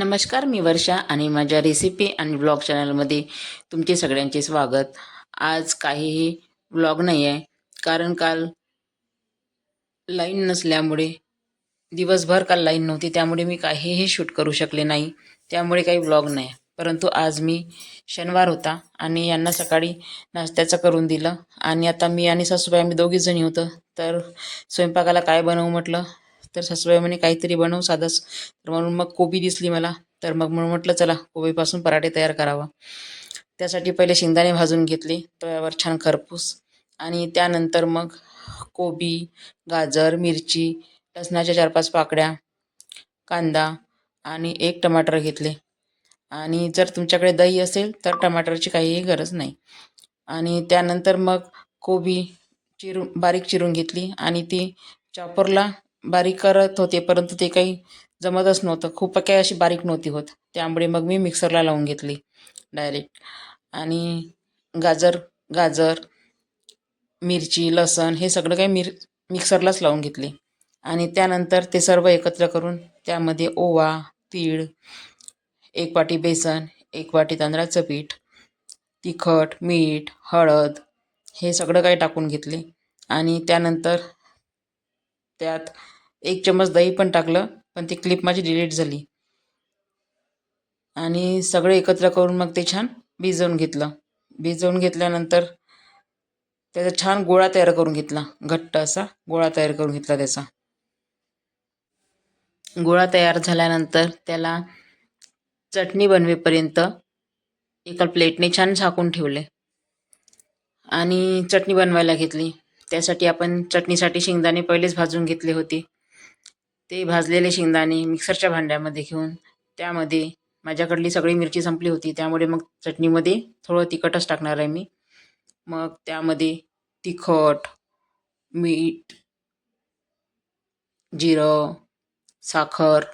नमस्कार मी वर्षा आणि माझ्या रेसिपी आणि ब्लॉग चॅनलमध्ये तुमचे सगळ्यांचे स्वागत. आज काहीही ब्लॉग नाही आहे कारण काल लाईन नसल्यामुळे दिवसभर काल लाईन नव्हती त्यामुळे मी काहीही शूट करू शकले नाही त्यामुळे काही ब्लॉग नाही परंतु आज मी शनिवार होता आणि यांना सकाळी नाश्त्याचं करून दिलं. आणि आता मी आणि सासूबाई आम्ही दोघीजणी होतं तर स्वयंपाकाला काय बनवू म्हटलं? तर सासूबाई म्हणे काहीतरी बनवू साधंच. तर म्हणून मग कोबी दिसली मला. तर मग म्हणून म्हटलं चला कोबीपासून पराठे तयार करावा. त्यासाठी पहिले शेंगदाणे भाजून घेतले तव्यावर छान खरपूस आणि त्यानंतर मग कोबी गाजर मिरची लसणाच्या चार पाच पाकळ्या कांदा आणि एक टमाटर घेतले. आणि जर तुमच्याकडे दही असेल तर टमाटरची काहीही गरज नाही. आणि त्यानंतर मग कोबी चिरून बारीक चिरून घेतली आणि ती चॉपरला बारीक करत होते परंतु ते काही जमतच नव्हतं. खूप काही अशी बारीक नव्हती होत. त्यामुळे मग मी मिक्सरला लावून घेतली डायरेक्ट आणि गाजर गाजर मिरची लसण हे सगळं काही मिर मिक्सरलाच लावून घेतले. आणि त्यानंतर ते सर्व एकत्र करून त्यामध्ये ओवा तीळ एक वाटी बेसन एक वाटी तांदळाचं पीठ तिखट मीठ हळद हे सगळं काही टाकून घेतले. आणि त्यानंतर त्यात एक चम्मच दही पण टाकलं पण ती क्लिप माझी डिलीट झाली. आणि सगळे एकत्र करून मग ते छान भिजवून घेतलं. भिजवून घेतल्यानंतर त्याचा छान गोळा तयार करून घेतला. घट्ट असा गोळा तयार करून घेतला त्याचा. गोळा तयार झाल्यानंतर त्याला चटणी बनवेपर्यंत एका प्लेटने छान झाकून ठेवले. आणि चटणी बनवायला घेतली. त्यासाठी आपण चटणीसाठी शेंगदाणे पहिलेच भाजून घेतले होते. ते भाजलेले शेंगदाणे मिक्सरच्या भांड्यामध्ये घेऊन त्यामध्ये माझ्याकडली सगळी मिरची संपली होती त्यामुळे मग चटणीमध्ये थोडं तिखटच टाकणार आहे मी. मग त्यामध्ये तिखट मीठ जिरं साखर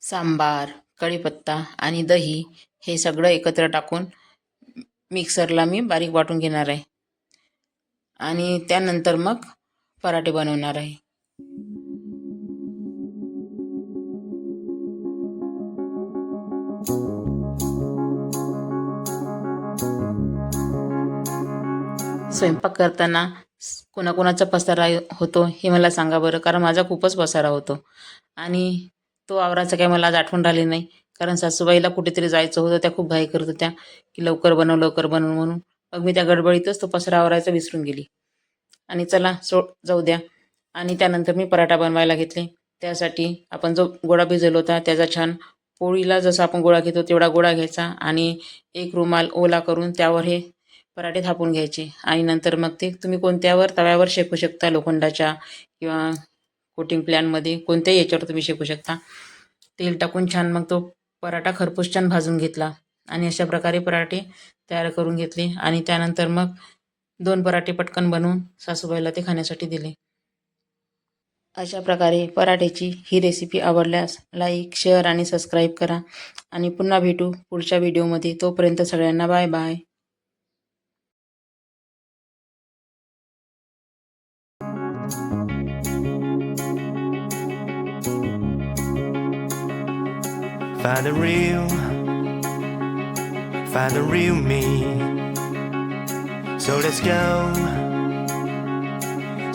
सांबार कढीपत्ता आणि दही हे सगळं एकत्र टाकून मिक्सरला मी बारीक वाटून घेणार आहे. आणि त्यानंतर मग पराठे बनवणार आहे. स्वयंपाक करताना कोणाकोणाचा पसारा होतो हे मला सांगा बरं कारण माझा खूपच पसारा होतो. आणि तो आवराचा काही मला आज आठवण राहिली नाही कारण सासूबाईला कुठेतरी जायचं होतं त्या खूप घाई करत होत्या की लवकर बनव लवकर बनव म्हणून. मग मी त्या गडबडीतच तो पसरा आवरायचा विसरून गेली. आणि चला सो जाऊ द्या. आणि त्यानंतर मी पराठा बनवायला घेतले. त्यासाठी आपण जो गोळा भिजवला होता त्याचा छान पोळीला जसा आपण गोळा घेतो तेवढा गोळा घ्यायचा आणि एक रुमाल ओला करून त्यावर हे पराठे थापून घ्यायचे. आणि नंतर मग ते तुम्ही कोणत्यावर तव्यावर शेकू शकता लोखंडाच्या किंवा कोटिंग प्लॅनमध्ये कोणत्याही याच्यावर तुम्ही शेकू शकता. तेल टाकून छान मग तो पराठा खरपूस छान भाजून घेतला. आणि अशा प्रकारे पराठे तयार करून घेतले. आणि त्यानंतर मग दोन पराठे पटकन बनवून सासूबाईला ते खाण्यासाठी दिले. अशा प्रकारे पराठेची ही रेसिपी आवडल्यास लाईक शेअर आणि सबस्क्राईब करा. आणि पुन्हा भेटू पुढच्या व्हिडिओमध्ये तोपर्यंत सगळ्यांना bye bye Find the real, find the real me. So let's go,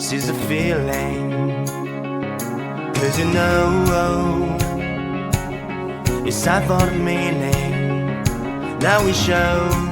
seize the feeling. Cause you know, oh, it's time for the meaning. Now we show